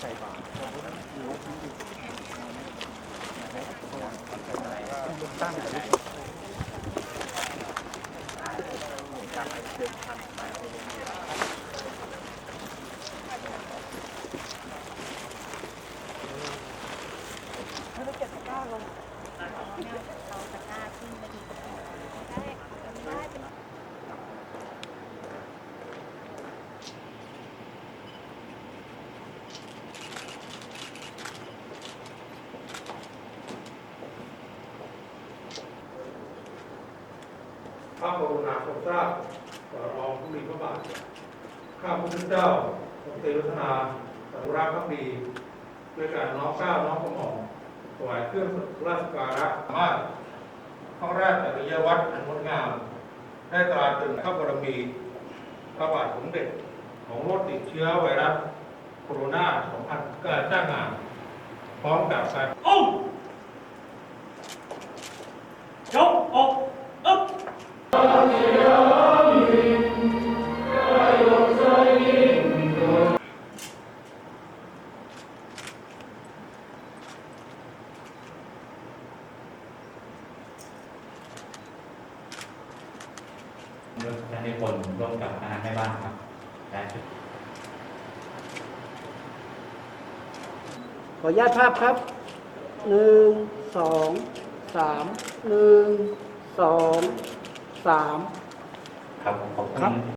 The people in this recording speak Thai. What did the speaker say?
ใส่บาตรมีวัดที่อยู่ตั้งแต่ เราตะกร้าขึ้นไปดีได้ได้เป็น พ ระกรุณาทรงทราบต่อรองผู้มีพระบาทข้าพระพุทธเจ้าทรงเตรุธนาสัรุรักพักดีด้วยการน้อมเกล้าน้อมกระหม่อมถวายเครื่องราชการะสามารถข้อแรกแต่ปิยวัตรอันงดงาม ได้ตราตรึงพระบารมีพระบาทสมเด็จของโรคติดเชื้อไวรัสโคโรนา 2000เกิดจ้างงาน พร้อมกับการอุ้ม ร่วมกันในผลร่วมกับคณะแม่บ้านครับและขออนุญาตภาพครับหนึ่งสองสามหนึ่งสองสาม ครับขอบครัคุบณ